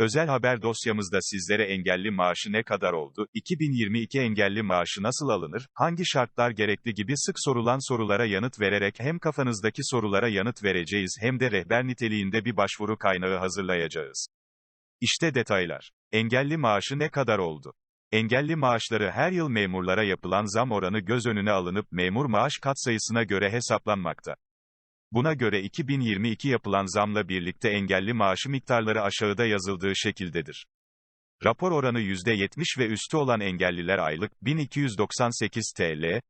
Özel haber dosyamızda sizlere engelli maaşı ne kadar oldu, 2022 engelli maaşı nasıl alınır, hangi şartlar gerekli gibi sık sorulan sorulara yanıt vererek hem kafanızdaki sorulara yanıt vereceğiz hem de rehber niteliğinde bir başvuru kaynağı hazırlayacağız. İşte detaylar. Engelli maaşı ne kadar oldu? Engelli maaşları her yıl memurlara yapılan zam oranı göz önüne alınıp memur maaş katsayısına göre hesaplanmakta. Buna göre 2022 yapılan zamla birlikte engelli maaşı miktarları aşağıda yazıldığı şekildedir. Rapor oranı %70 ve üstü olan engelliler aylık 1298 TL,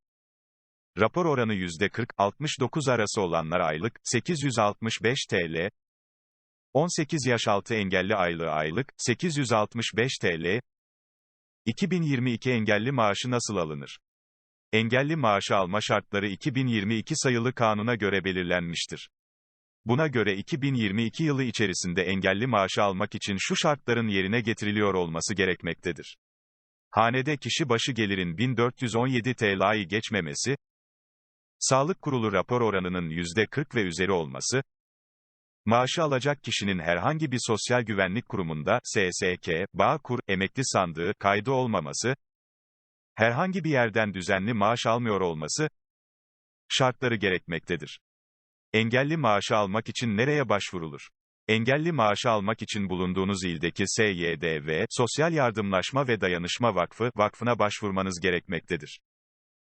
rapor oranı %40-69 arası olanlar aylık 865 TL, 18 yaş altı engelli aylığı aylık 865 TL, 2022 engelli maaşı nasıl alınır? Engelli maaşı alma şartları 2022 sayılı kanuna göre belirlenmiştir. Buna göre 2022 yılı içerisinde engelli maaşı almak için şu şartların yerine getiriliyor olması gerekmektedir. Hanede kişi başı gelirin 1417 TL'yi geçmemesi, Sağlık Kurulu rapor oranının %40 ve üzeri olması, maaşı alacak kişinin herhangi bir sosyal güvenlik kurumunda, SSK, Bağkur, emekli sandığı, kaydı olmaması, herhangi bir yerden düzenli maaş almıyor olması, şartları gerekmektedir. Engelli maaşı almak için nereye başvurulur? Engelli maaşı almak için bulunduğunuz ildeki SYDV, Sosyal Yardımlaşma ve Dayanışma Vakfı, vakfına başvurmanız gerekmektedir.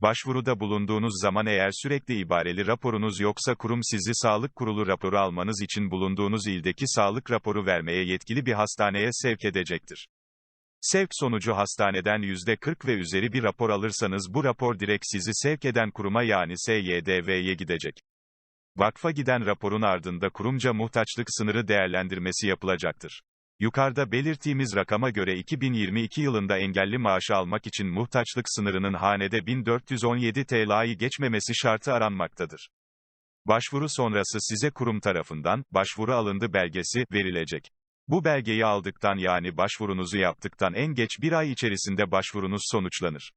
Başvuruda bulunduğunuz zaman eğer sürekli ibareli raporunuz yoksa kurum sizi sağlık kurulu raporu almanız için bulunduğunuz ildeki sağlık raporu vermeye yetkili bir hastaneye sevk edecektir. Sevk sonucu hastaneden %40 ve üzeri bir rapor alırsanız bu rapor direkt sizi sevk eden kuruma yani SYDV'ye gidecek. Vakfa giden raporun ardında kurumca muhtaçlık sınırı değerlendirmesi yapılacaktır. Yukarıda belirttiğimiz rakama göre 2022 yılında engelli maaşı almak için muhtaçlık sınırının hanede 1417 TL'yi geçmemesi şartı aranmaktadır. Başvuru sonrası size kurum tarafından, başvuru alındı belgesi, verilecek. Bu belgeyi aldıktan yani başvurunuzu yaptıktan en geç bir ay içerisinde başvurunuz sonuçlanır.